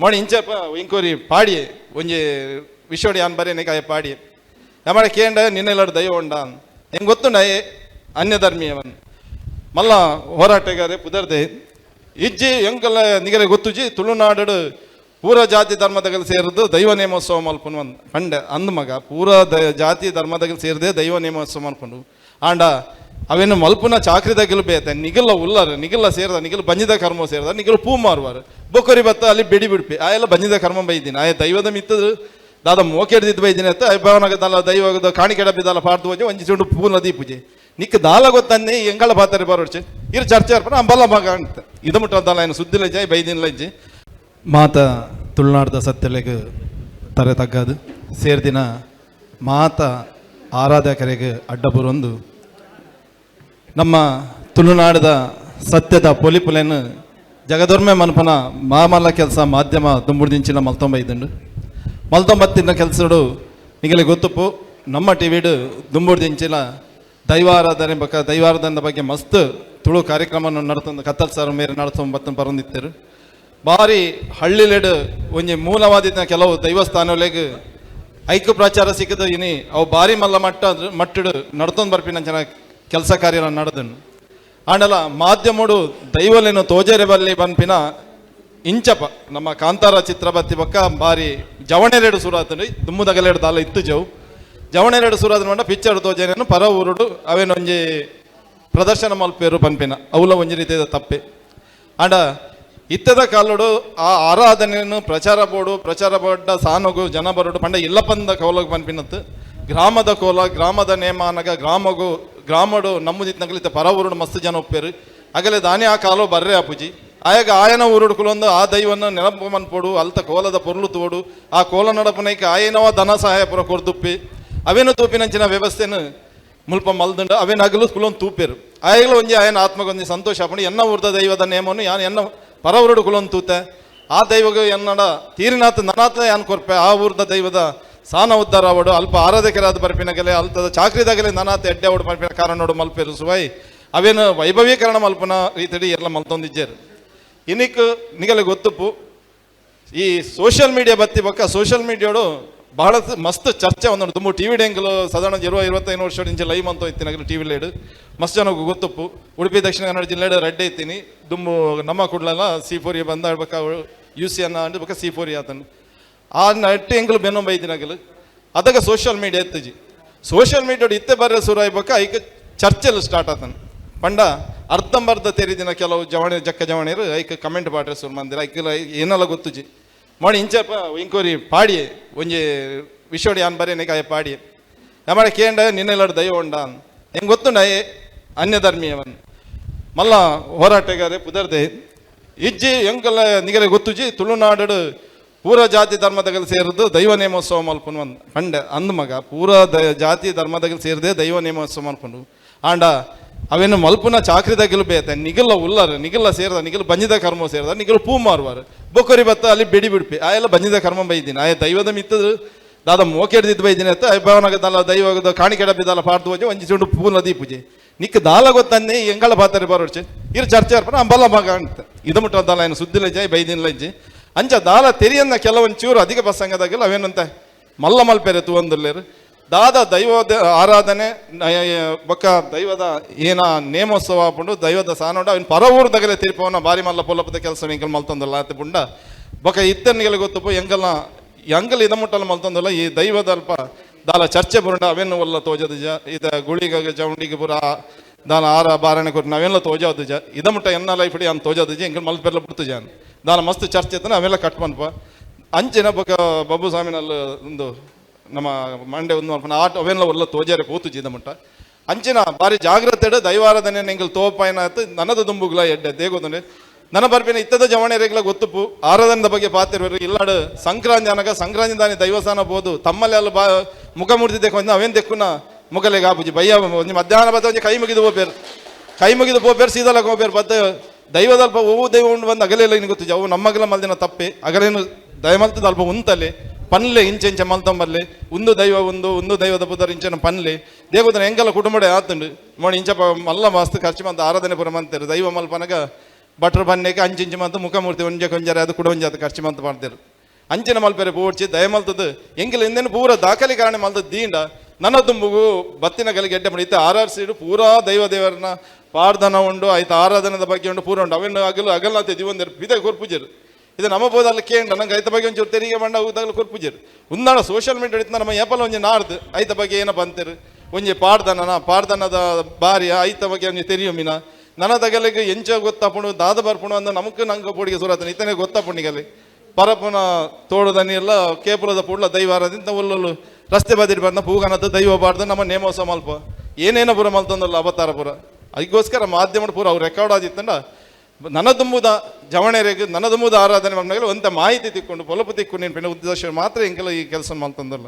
ಮೋಣ ಇಂಚಪ್ಪ ಇಂಕೋರಿ ಪಾಡಿ ಒಂಜಿ ವಿಶ್ವಡಿ ಅನ್ ಬರೇನೆ ಕಾಯ ಪಾಡಿ ಯಮಡ ಕೇಂಡ ಎಲ್ಲರೂ ದೈವ ಉಂಡ ಹೆಂಗೆ ಗೊತ್ತುಂಡ ಅನ್ಯ ಧರ್ಮೀಯವನ್ ಮಲ್ಲ ಹೋರಾಟಗಾರೆ ಪುದರ್ದೆ ಇಜ್ಜಿ ಎಂಕಲ್ಲ ನಿಗರೆ ಗೊತ್ತುಜಿ ತುಳುನಾಡು ಪೂರ ಜಾತಿ ಧರ್ಮದಗಲು ಸೇರಿದ್ದು ದೈವ ನೇಮೋತ್ಸವ ಮಲ್ಪನು ಒಂದು ಪಂಡೆ ಅಂದ ಮಗ ಪೂರ ದ ಜಾತಿ ಧರ್ಮದಗಲು ಸೇರಿದೆ ದೈವ ನೇಮೋತ್ಸವ ಮಲ್ಪನು ಆಂಡ ಅವೇನು ಮಲ್ಪುನ ಚಾಕ್ರಿದಾಗಿಲು ಬೇತೆ ನಿಗಲ್ಲ ಉಲ್ಲಾರ ನಿಗಲ್ಲ ಸೇರದ ನಿಗಲ್ ಬಂಜಿದ ಕರ್ಮ ಸೇರದ ನಿಗಲ್ ಪೂ ಮಾರುವಾರು. ಬೊಕರಿ ಬತ್ತ ಅಲ್ಲಿ ಬಿಡಿ ಬಿಡ್ಪಿ. ಆ ಎಲ್ಲ ಬಂಜಿದ ಕರ್ಮ ಬೈದಿನಿ. ಆಯ ದೈವದ ಮಿತ್ತದು, ದಾದ ಮೋಕೆಡ್ದಿದ್ದು ಬೈದಿನಿ ಅಂತ ಭವನಗ ದಲ್ಲ ದೈವದ ಕಾಣಿಕೆಡ ಬಿದ್ದಲ್ಲ ಪಾಡ್ದು ಹೋಜೆ ಒಂಜಿ ಚುಂಡು ಪೂ ನದಿ ಪೂಜೆ ನಿಕ್ ದಾಲ ಗೊತ್ತನ್ನೇ, ಎಂಗಳ ಬಾತಾರೆ ಬರೋಡ್ಚೆ. ಇರು ಚರ್ಚೆ ಅರ್ಪಣ ಅಂಬಲ್ಲ ಮಗ ಅಂತ. ಇದು ಮುಟ್ಟ ದಲ್ಲ ಏನು ಸುದ್ದಿಲ್ಲ ಜೈ ಬೈದಿನ ಲಜ್ಜೆ ಮಾತ ತುಳುನಾಡದ ಸತ್ಯಲೆಗೆ ತರೆ ತಗ್ಗದು ಸೇರ್ದಿನ ಮಾತ ಆರಾಧಕರಿಗೆ ಅಡ್ಡ ಬರೊಂದು ನಮ್ಮ ತುಳುನಾಡದ ಸತ್ಯದ ಪೊಲಿಪುಲೆನ್ ಜಗದೊರ್ಮೆ ಮನಪನ ಮಾಮಲ್ಲ ಕೆಲಸ ಮಾಧ್ಯಮ ದುಂಬುಡ್ದಿಂಚಿನ ಮಲ್ತೊಂಬ ಇದ್ದುಂಡು. ಮಲ್ತೊಂಬತ್ತಿನ ಕೆಲಸಡು ನಿಗಲಿ ಗೊತ್ತುಪ್ಪು ನಮ್ಮ ಟಿವಿಡು ದುಂಬುಡ್ದಿಂಚಿನ ದೈವಾರಾಧನೆ ಬಕ ದೈವಾರಾಧನೆ ಬಗ್ಗೆ ಮಸ್ತ್ ತುಳು ಕಾರ್ಯಕ್ರಮವನ್ನು ನಡ್ತೊಂದು ಕತ್ತಲ್ ಸರ್ ಮೇರೆ ನಡೆಸೊಂಬತ್ತನ್ನು ಬರಂದಿತ್ತರು. ಬಾರಿ ಹಳ್ಳಿಲೆಡು ಒಂಜಿ ಮೂಲವಾದಿದ್ದ ಕೆಲವು ದೈವಸ್ಥಾನಗಳಿಗೆ ಐಕ್ಯ ಪ್ರಚಾರ ಸಿಕ್ಕದ ಇನಿ ಅವು ಬಾರಿ ಮಲ್ಲ ಮಟ್ಟ ಮಟ್ಟಡು ನಡ್ತೊಂದು ಬರ್ಪಿನ ಜನ ಕೆಲಸ ಕಾರ್ಯ ನಡೆದನು. ಆಂಡಲ, ಮಾಧ್ಯಮಡು ದೈವಲೇನು ತೋಜರೆ ಬಲ್ಲಿ ಬನ್ಪಿನ ಇಂಚಪ, ನಮ್ಮ ಕಾಂತಾರ ಚಿತ್ರ ಬತ್ತಿ ಬಕ್ಕ ಬಾರಿ ಜವಣೆರೆಡು ಸುರಾತನು ದುಮ್ಮುದಗಲೆಡು ದಾಲ ಇತ್ತು ಜವು. ಜವಣೆರೆಡು ಸುರಾತನ ಮಂಡ ಪಿಚ್ಚರ್ ತೋಜನೆಯನ್ನು ಪರ ಊರುಡು ಅವೇನೊಂಜಿ ಪ್ರದರ್ಶನ ಮಲ್ಪೇರು ಪನ್ಪಿನ ಅವುಲ ಒಂಜಿ ರೀತಿಯ ತಪ್ಪೆ. ಆಂಡ, ಇತ್ತದ ಕಾಲಡು ಆ ಆರಾಧನೆಯನ್ನು ಪ್ರಚಾರ ಬೋಡು, ಪ್ರಚಾರ ಬೋಡ ಸಾನಗು ಜನ ಬರೋಡು, ಪಂಡ ಇಲ್ಲಪಂದ ಕೌಲಗ್ ಪನ್ಪಿನತ್ತು ಗ್ರಾಮದ ಕೋಲ, ಗ್ರಾಮದ ನೇಮಾನಗ, ಗ್ರಾಮಗು ಗ್ರಾಮಡು ನಮ್ಮದಿತ್ನಗಲಿತ ಪರ ಊರುಡು ಮಸ್ತ್ ಜನ ಒಪ್ಪೇರು ಆಗಲೇ ದಾನಿ ಆ ಕಾಲು ಬರ್ರೆ ಅಪ್ಪುಜಿ ಆಯಾಗ ಆಯನ ಊರುಡು ಕುಲೊಂದು ಆ ದೈವನ ನೆನಪು ಮನ್ಪೋಡು ಅಲ್ತ ಕೋಲದ ಪೊರ್ಲು ತೋಡು, ಆ ಕೋಲ ನಡಪನೈಕ ಆಯನವ ಧನ ಸಹಾಯ ಪುರ ಕೊರ್ದುಪ್ಪಿ ಅವೇನು ತೂಪಿನಂಚಿನ ವ್ಯವಸ್ಥೆನು ಮುಲ್ಪ ಮಲ್ದಂಡು, ಅವೇನು ಹಗಲು ಕುಲೊಂದು ತೂಪೇರು ಆಯಗಲು ಒಂಜಿ ಆಯನ ಆತ್ಮಗೊಂದು ಸಂತೋಷ ಪಡಿ ಎನ್ನ ಊರ್ದ ದೈವದ ನೇಮನು, ಯಾನ್ ಎನ್ನ ಪರವರುಡು ಕುಲೊಂದು ತೂತೆ. ಆ ದೈವಗ ಎನ್ನಡ ತೀರಿನಾಥ ನನಾಥ ಯಾನ್ ಕೊರ್ಪೆ, ಆ ಊರ್ದ ದೈವದ ಸಾನ ಉದ್ಧಾರ ಅವಡು, ಅಲ್ಪ ಆರಾಧಕರಾದ ಬರ್ಪಿನಗಲೆ, ಅಲ್ತದ ಚಾಕ್ರಿದಾಗಲೇ ನನಾಥ ಎಡ್ಡೆ ಅವಡು ಕಾರಣ ನೋಡು ಮಲ್ಪೇರು ಸುವೈ ಅವೇನು ವೈಭವೀಕರಣ ಮಲ್ಪನ ರೀತಿಡಿ ಎಲ್ಲ ಮಲ್ತೊಂದಿಜ್ಜೇರು. ಇನ್ನಿಕ್ ನಿಗಲೆ ಗೊತ್ತುಪ್ಪು ಈ ಸೋಷಿಯಲ್ ಮೀಡಿಯಾ ಬತ್ತಿ ಬಕ್ಕ ಸೋಷಿಯಲ್ ಮೀಡಿಯಾಡು ಬಹಳ ಮಸ್ತ್ ಚರ್ಚೆ ಒಂದು ತುಂಬ ಟಿ ವಿ ಡೆಂಗಲು ಸಾಧಾರಣ ಇರುವ ಇರುವತ್ತೈದು ವರ್ಷ ಇಂಚೆ ಲೈವ್ ಅಂತ ಇತ್ತಿನಾಗಲು ಟಿ ವಿಲೇಡು ಮಸ್ತ್ ಜನಕ್ಕೆ ಗೊತ್ತಪ್ಪು ಉಡುಪಿ, ದಕ್ಷಿಣ ಕನ್ನಡ ಜಿಲ್ಲೆ ರೆಡ್ ಐತಿನಿ ದುಮ್ಮು ನಮ್ಮ ಕುಡ್ಲಲ್ಲ ಸಿ ಫೋರಿ ಬಂದ ಹೇಳ್ಬೇಕ ಯು ಸಿ ಅನ್ನ ಅಂಡ್ ಬಕ್ಕ ಸಿ ಫೋರಿ ಆತನು. ಆ ನಟ್ಟು ಎಂಗ್ಲು ಬೆನ್ನೊ ಬೈದಿನಾಗಲು ಅದಕ್ಕೆ ಸೋಷಿಯಲ್ ಮೀಡಿಯಾ ಎತ್ತಜಿ. ಸೋಷಿಯಲ್ ಮೀಡಿಯಾಡು ಇತ್ತೆ ಬರ್ರೆ ಸುರ ಈಗ ಚರ್ಚೆಲ್ ಸ್ಟಾರ್ಟ್ ಆತನ. ಪಂಡ ಅರ್ಧಂಬರ್ಧ ತೆರಿದಿನ ಕೆಲವು ಜವಣಿ ಜಕ್ಕ ಜವಣಿರು ಐಕ ಕಮೆಂಟ್ ಪಾಡ್ರೆ ಸುರ್ ಮಂದಿರ ಐಕಲ ಏನೆಲ್ಲ ಗೊತ್ತುಜಿ? ಮಾಡಿ ಇಂಚಪ್ಪ ಇಂಕೋರಿ ಪಾಡಿ, ಒಂಜಿ ವಿಶ್ವಡಿ ಅನ್ ಬರೀ ನಿಕಾಯ ಪಾಡಿ. ನಮ್ಮ ಕೇಂಡ ನಿನ್ನೆಲ್ಲಡು ದೈವ ಉಂಡ ಹೆಂಗೆ ಗೊತ್ತುಂಡ ಅನ್ಯ ಅನ್ಯಧರ್ಮೀಯವನ್. ಮಲ್ಲ ಹೋರಾಟಗಾರೆ ಪುದರ್ದೆ. ಇಜ್ಜಿ ಎಂಕಲ್ಲ ನಿಗರೆ ಗೊತ್ತುಜಿ? ತುಳುನಾಡು ಪೂರ ಜಾತಿ ಧರ್ಮದಗಲು ಸೇರಿದ್ದು ದೈವ ನೇಮೋತ್ಸವ ಮಲ್ಪನು ಅಂದ ಪಂಡೆ ಅಂದ ಮಗ, ಪೂರ ದ, ಜಾತಿ ಧರ್ಮದಗಲು ಸೇರಿದೆ ದೈವ ನೇಮೋತ್ಸವ ಮಲ್ಪನು ಆಂಡ, ಅವೇನು ಮಲ್ಪುನ ಚಾಕ್ರಿದಾಗಿಲು ಬೇತೆ ನಿಗಲ್ಲ ಉಲ್ಲರು ನಿಗಲ್ಲ ಸೇರ್ದ ನಿಗಲ್ ಬಂಜಿದ ಕರ್ಮ ಸೇರ್ದ ನಿಗಲ್ ಪೂ ಮಾರುವಾರು. ಬೊಕ್ಕರಿ ಬತ್ತ ಅಲ್ಲಿ ಬಿಡಿ ಬಿಡ್ಪಿ, ಆ ಎಲ್ಲ ಬಂಜಿದ ಕರ್ಮ ಬೈದಿನಿ ಆಯ ದೈವದ ಮಿತ್ತದು, ದಾದ ಮೋಕೆಡ್ದಿದ್ದು ಬೈದಿನಿ ಅಂತ ಭವನಗ ದಲ್ಲ ದೈವದ ಕಾಣಿಕೆಡ ಬಿದ್ದಲ್ಲ ಪಾಡ್ದು ಹೋಗಿ ಒಂಜಿ ಚುಂಡು ಪೂ ನದಿ ಪೂಜೆ. ನಿಕ್ ದಾಲ ಗೊತ್ತನ್ನೇ, ಎಂಗಳ ಬಾತಾರೆ ಬರೋಡ್ಚೆ. ಇರು ಚರ್ಚೆ ಅರ್ಪಣ ಅಂಬಲ್ಲ ಮಗ ಅಂತ. ಇದು ಮುಟ್ಟ ದಲ್ಲ ಏನು ಸುದ್ದಿಲ್ಲ ಜೈ ಬೈದಿನ ಇಜ್ಜಿ ಅಂಚ ದಾಲ ತೆರಿಯನ್ನ ಕೆಲವೊಂಚೂರು ಅಧಿಕ ಪ್ರಸಂಗದಾಗೆಲ್ಲ ಅವೇನಂತ? ಮಲ್ಲ ಮಲ್ಪೆರೆ ತುವಂದುಲ್ಲೇರು ದಾದ ದೈವ ಆರಾಧನೆ ಬಕ್ಕ ದೈವದ ಏನ ನೇಮೋತ್ಸವ ಪುಂಡು ದೈವದ ಸಾನೋಡ ಅವನು ಪರ ಊರ್ದಾಗಲೇ ತಿರುಪವನ ಬಾರಿ ಮಲ್ಲ ಪೊಲಪದ ಕೆಲಸ ಎಂಕಲ್ ಮಲ್ತಂದಲ್ಲ ಆತ ಪುಂಡ. ಬೊಕ್ಕ ಇತ್ತನಿಗೆಲ್ಲ ಗೊತ್ತಪ್ಪ ಎಂಕಲ್ನ ಎಂಗಲ್ ಇದ ಮುಟ್ಟಲ್ಲ ಮಲ್ತಂದಲ್ಲ ಈ ದೈವದ ಅಲ್ಪ ದಾಲ ಚರ್ಚೆ ಬುರುಂಡ ಅವೇನು ಒಲ್ಲ ತೋಜದ ಜ, ಇದ ಗುಳಿಗ ಚೌಂಡಿಗೆ ಬುರ, ದಾನ ಆರ, ಬಾರಣೆ ಕೊಟ್ಟು ನಾವೆಲ್ಲ ತೋಜಾದು ಜ. ಇದ ಮುಟ್ಟ ಎನ್ನ ಲೈಫ್ ಇಡಿ ಅಂತ ತೋಜಾದು ಜ ಎಂಕಲ್ ಮಲ್ಪೆಲ್ಲ ಬಿಡ್ತು ಜಾನ್ ದಾನ ಮಸ್ತ್ ಚರ್ಚ್ ಇತ್ತನ ಅವೆಲ್ಲ ಕಟ್ ಪನ್ಪ ಅಂಚಿನ ಬೊಕ್ಕ ಬಬ್ಬು ಸ್ವಾಮಿನಲ್ಲಿ ಒಂದು ನಮ್ಮ ಮಂಡೆ ಒಂದು ಆಟ ಅವೆಲ್ಲ ಒಲ್ಲ ತೋಜಾರೆ ಪೋತು ಜಿದ ಮುಟ್ಟ ಅಂಚಿನ ಬಾರಿ ಜಾಗ್ರತೆ ದೈವಾರಾಧನೆ ನಿಂಗಲ್ ತೋಪಾಯನ ಆಯ್ತು, ನನ್ನದು ದುಂಬುಗ್ಲ ಎಡ್ಡೆ, ದೇಗೋದನೆ. ನನ್ನ ಬರ್ಪಿನ ಇತ್ತದ ಜವಣೆರೆಗ್ಲ ಗೊತ್ತುಪ್ಪು ಆರಾಧನದ ಬಗ್ಗೆ ಪಾತಿರ್ವರು, ಇಲ್ಲಾಡು ಸಂಕ್ರಾಂತಿ ಅನಗ ಸಂಕ್ರಾಂತಿ ದಾನಿ ದೈವಸ್ಥಾನ ಬೋದು ತಮ್ಮಲ್ಲಿ ಅಲ್ಲಿ ಬಾ ಮುಖ ಮುರಿದಿ ತೆಕ್ಕೊಂದು ಅವೇನು ತೆಕ್ಕುನ ಮುಗಲೆಗೆ ಆಪುಜಿ, ಬಯ್ಯ ಒಂಜಿ ಮಧ್ಯಾಹ್ನ ಬತ್ತ ಕೈ ಮುಗಿದು ಹೋಗ್ಬೇರು ಕೈ ಮುಗಿದು ಹೋಗ್ಬೇರು ಸೀದಲ ಹೋಗ್ಬೇರು ಬತ್ತ ದೈವದಲ್ಪ, ಓ ದೈವ ಉಂಡು ಬಂದು ಅಗಲೆಲ್ಲ ಏನು ಗೊತ್ತಿಜ ಅವು ನಮ್ಮಗಲ ಮಲ್ದಿನ ತಪ್ಪೆ. ಅಗಲೇನು ದಯಮಲ್ತದ ಅಲ್ಪ ಉಂತಲೆ. ಪನ್ಲೆ ಇಂಚೆ ಇಂಚೆ ಮಲ್ತಂಬರ್ಲೆ. ಒಂದು ದೈವ ಒಂದು ಒಂದು ದೈವದ ಬುಧರ ಇಂಚನ ಪನ್ಲೆ. ದೇವದನ ಹೆಂಗಲ್ಲ ಕುಟುಂಬಡೆ ಆತುಂಡು. ಮಾಡಿ ಇಂಚ ಮಲ್ಲ ಮಸ್ತ್ ಖರ್ಚು ಮಂತ ಆರಾಧನೆ ಪುರ ಮಂತೇರು. ದೈವ ಮಲ್ಪನಗ ಭಟ್ರು ಬನ್ನೇಗೆ ಅಂಚಿಂಚು ಮಂತ ಮುಖಮೂರ್ತಿ ಒಂಜೆ ಕೊಂಜರೆ ಅದು ಕುಡ ಒಂಜಾತ ಖರ್ಚು ಮಂತ ಮಾಡ್ತಿರು. ಅಂಚಿನ ಮಲ್ಪೆರೆ ಪೋಡ್ಚಿ ದಯ ಮಲ್ತದ್ದು ಎಂಗಿಲ್ಲ ಇಂದೇನು ಪೂರ ದಾಖಲೀಕರಣ ಮಲ್ತದ್ದು ದೀಂಡ. ನನ್ನ ಮಗು ಬತ್ತಿನ ಗಲಿ ಗೆಡ್ಡೆ ಮಾಡಿ ಇತ್ತೆ ಆರ್ ಆರ್ ಸಿಡು ಪೂರಾ ದೈವ ದೇವರನ್ನ ಪಾರ್ಧನ ಉಂಡು, ಆಯ್ತು ಆರಾಧನದ ಬಗ್ಗೆ ಉಂಡು ಪೂರ ಉಂಡು. ಅವನ್ನು ಅಗಲು ಅಗಲ್ನಾತೆ ದಿವಂದರು ಬಿದ ಕೊರ್ಪುಜರು ಇದು ನಮ್ಮ ಬೋದಲ್ಲಿ ಕೇಂದ್ರ, ನಂಗೆ ಐತ ಬಗ್ಗೆ ಒಂಚೂರು ತೆರಿಗೆ ಬಂಡ ಊದಾಗಲು ಕೊರ್ಪುಜರು ಉಂದಾಣ ಸೋಷಿಯಲ್ ಮೀಡಿಯಾ ಇತ್ತು ನಮ್ಮ ಏಪಲ್ ಒಂಜಿ ನಾಡ್ದು. ಐತ ಬಗ್ಗೆ ಏನ ಅಂತೀರು? ಒಂಜಿ ಪಾಡ್ದನನ ಪಾಡ್ದನದ ಬಾರಿ ಐತ ಬಗ್ಗೆ ಒಂಜಿ ತೆರಿಯೋ ಮೀನ. ನನ್ನ ತಗಲಿಗೆ ಎಂಚ ಗೊತ್ತಾಪುಣು, ದಾದ ಬರ್ಪುಣು ಅಂದ ನಮಕ್ ನಂಗೆ ಪೋಡಿಗೆ ಸುರತನ. ಇತನೇ ಗೊತ್ತಾಪುಣಿಗಲ್ಲಿ ಪರಪುನ ತೋಡದನಿ ಎಲ್ಲ ಕೇಪುರದ ಪುಡ್ಲ ದೈವಾರದಿಂದ ಒಲ್ಲೊಲ್ಲು ರಸ್ತೆ ಬದಿರಿ ಬಂದ ಪೂಗನದ ದೈವ ಬಾರ್ದು ನಮ್ಮ ನೇಮೋಸ ಮಲ್ಪ ಏನೇನೋ ಪುರ ಮಲ್ತಂದಲ್ಲ ಅವತಾರ ಪುರ. ಅದಕ್ಕೋಸ್ಕರ ಮಾಧ್ಯಮ ಪೂರ ಅವ್ರು ರೆಕಾರ್ಡ್ ಆದಿತ್ತಂಡ ನನದುಂಬುದ ಜವಣೆರೆಗೆ, ನನದುಂಬುದ ಆರಾಧನೆ ಮಾಡಿದಾಗ ಒಂತ ಮಾಹಿತಿ ತಿಕ್ಕೊಂಡು, ಪೊಲಪು ತಿಕ್ಕೊಂಡು ನೀನು ಉದ್ದೇಶ ಮಾತ್ರ ಹಿಂಗೆಲ್ಲ ಈ ಕೆಲಸ ಮಾಡ್ತಂದಲ್ಲ